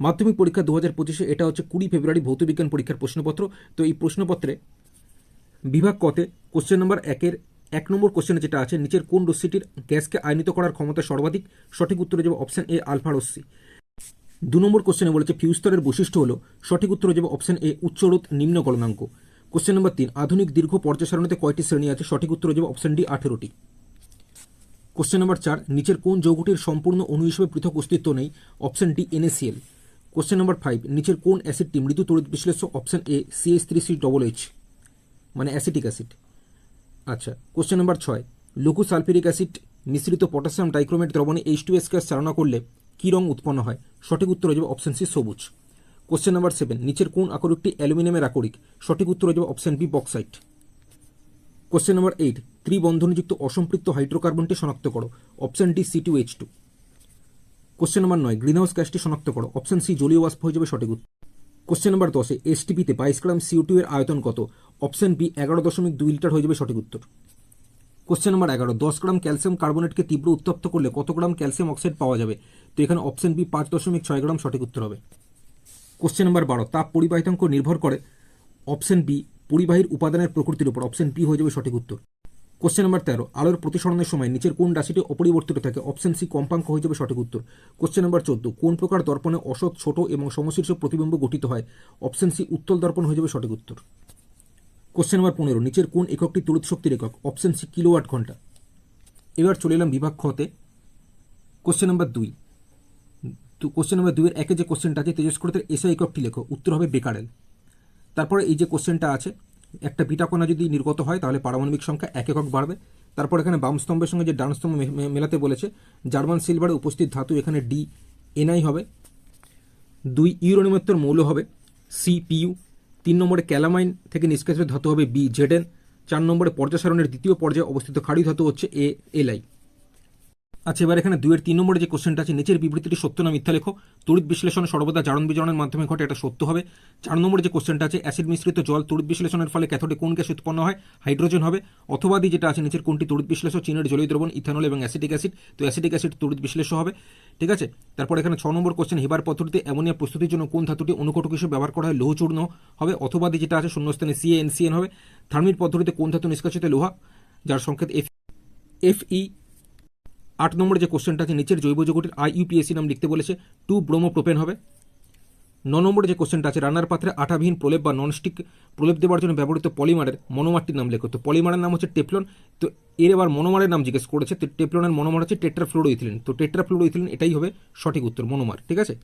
মাধ্যমিক পরীক্ষা দু হাজার পঁচিশে, এটা হচ্ছে কুড়ি ফেব্রুয়ারি ভৌতবিজ্ঞান পরীক্ষার প্রশ্নপত্র। তো এই প্রশ্নপত্রে বিভাগ কতে কোশ্চেন নম্বর একের এক নম্বর কোশ্চেনে যেটা আছে, নিচের কোন রশ্মিটির গ্যাসকে আয়নিত করার ক্ষমতা সর্বাধিক? সঠিক উত্তরে যাবে অপশন এ আলফা রশ্মি। দু নম্বর কোশ্চেনে বলেছে ফিউস্তরের বৈশিষ্ট্য হলো, সঠিক উত্তর যাবে অপশন এ উচ্চরোধ নিম্ন গলনাঙ্ক। কোশ্চেন নম্বর তিন, আধুনিক দীর্ঘ পর্যায় সারণীতে কয়টি শ্রেণি আছে? সঠিক উত্তর যাবে অপশন ডি আঠেরোটি। কোশ্চেন নম্বর চার, নিচের কোন যৌগটির সম্পূর্ণ অণু হিসেবে পৃথক অস্তিত্ব নেই? Option D NaCl question number five নিচের কোন অ্যাসিডটি মৃদু তড়িৎ বিশ্লেষ্য option A CS three C double H মানে অ্যাসিটিক অ্যাসিড আচ্ছা কোশ্চেন নম্বর ছয় লঘু সালফিউরিক অ্যাসিড মিশ্রিত পটাশিয়াম ডাইক্রোমেট দ্রবণে এইচ টু এস গ্যাস চালনা করলে কী রং উৎপন্ন হয়? সঠিক উত্তর হয়ে যাবে অপশন সি সবুজ। কোশ্চেন নম্বর সেভেন নিচের কোন আকরিকটি অ্যালুমিনিয়ামের আকরিক? সঠিক উত্তর হয়ে যাবে option B bauxite question number eight ত্রিবন্ধনযুক্ত অসম্পৃক্ত হাইড্রোকার্বনটি শনাক্ত করো। Option D C two H two question number নয় গ্রিনহাউস গ্যাসটি শনাক্ত করো। অপশন সি জলীয় বাষ্প হয়ে যাবে সঠিক উত্তর। কোশ্চেন নম্বর দশে এসটিপিতে বাইশ গ্রাম সিও টু এর আয়তন কত? অপশন বি এগারো দশমিক দুই লিটার হয়ে যাবে সঠিক উত্তর। কোশ্চেন নম্বর এগারো, দশ গ্রাম ক্যালসিয়াম কার্বনেটকে তীব্র উত্তপ্ত করলে কত গ্রাম ক্যালসিয়াম অক্সাইড পাওয়া যাবে? তো এখানে অপশন বি পাঁচ দশমিক ছয় গ্রাম সঠিক উত্তর হবে। কোশ্চেন নম্বর বারো, তাপ পরিবাহিতাঙ্ক নির্ভর করে। অপশন বি পরিবাহীর উপাদানের প্রকৃতির উপর। অপশন বি হয়ে যাবে সঠিক উত্তর। কোশ্চেন নম্বর তেরো, আলোর প্রতিসরণের সময় নিচের কোন রাশিটি অপরিবর্তিত থাকে? অপশন সি কম্পাঙ্ক হয়ে যাবে সঠিক উত্তর। কোশ্চেন নম্বর চোদ্দ, কোন প্রকার দর্পণে অসৎ, ছোট এবং সমশীর্ষ প্রতিবিম্ব গঠিত হয়? অপশন সি উত্তল দর্পণ হয়ে যাবে সঠিক উত্তর। কোশ্চেন নম্বর পনেরো, নিচের কোন এককটি তড়িৎ শক্তির একক? অপশন সি কিলোওয়াট ঘণ্টা। এবার চলে এলাম বিভাগ খতে কোশ্চেন নম্বর দুই তো কোশ্চেন নম্বর দুইয়ের একে যে কোশ্চেনটা আছে তেজস্ক্রতের এসআই এককটি লেখো, উত্তর হবে বেকারেল। তারপরে এই যে কোশ্চেনটা আছে একটা বিটা কণা যদি নির্গত হয়, তাহলে পারমাণবিক সংখ্যা এক একক বাড়বে। তারপর এখানে বাম স্তম্ভের সঙ্গে যে ডান স্তম্ভ মেলাতে বলেছে, জার্মান সিলভারে উপস্থিত ধাতু এখানে ডি এনআই হবে। দুই ইউরোনিমত্তর মৌল হবে, সি সিপিইউ তিন নম্বরে ক্যালামাইন থেকে নিষ্কাশিত ধাতু হবে বি জেডেন চার নম্বরে পর্যাসারণের দ্বিতীয় পর্যায়ে অবস্থিত খাড়ি ধাতু হচ্ছে এ এলআই আচ্ছা এবার এখানে দুইয়ের তিন নম্বরে যে কোশ্চেনটা আছে, নিচের বিবৃতিটি সত্য না মিথ্যা লেখো। তড়িৎ বিশ্লেষণ, সর্বদা জারণ বিজারণের মাধ্যমে ঘটে, এটা সত্য হবে। চার নম্বরে যে কোশ্চেনটা আছে, অ্যাসিড মিশ্রিত জল তড়িৎ বিশ্লেষণের ফলে ক্যাথোডে কোন গ্যাস উৎপন্ন হয়? হাইড্রোজেন হবে। অথবা দি যেটা আছে, নিচের কোনটি তড়িৎ বিশ্লেষণ? চীনের জলীয় দ্রবণ, ইথানল এবং অ্যাসিটিক অ্যাসিড। তো অ্যাসিটিক অ্যাসিড তড়িৎ বিশ্লেষ্য হবে। ঠিক আছে? তারপর এখানে ছ নম্বর কোশ্চেন হেবার পদ্ধতিতে অ্যামোনিয়া প্রস্তুতির জন্য কোন ধাতুটি অনুকটক হিসেবে ব্যবহার করা হয়? লৌহচূর্ণ হবে। অথবা দি যেটা আছে, শূন্যস্থানে সিএনসিএন হবে। থার্মির পদ্ধতিতে কোন ধাতু নিষ্কাশিত লোহা? যার সংকেত এফ এফ ই আট নম্বরে যে কোশ্চেনটা আছে নিচের জৈব যৌগটির আইইউপিএসি নাম লিখতে বলেছে, টু ব্রোমো প্রোপেন হবে। ন নম্বরে যে কোশ্চেনটা আছে, রান্নার পাত্রে আঠাবিহীন প্রলেপ বা ননস্টিক প্রলেপ দেওয়ার জন্য ব্যবহৃত পলিমারের মনোমারটির নাম লেখো। তো পলিমারের নাম হচ্ছে টেপলন তো এর এবার মনোমারের নাম জিজ্ঞেস করেছে, তো টেপলনের মনোমার হচ্ছে টেট্রাফ্লুরোইথিলিন। তো টেট্রাফ্লুরোইথিলিন এটাই হবে সঠিক উত্তর, মনোমার, ঠিক আছে?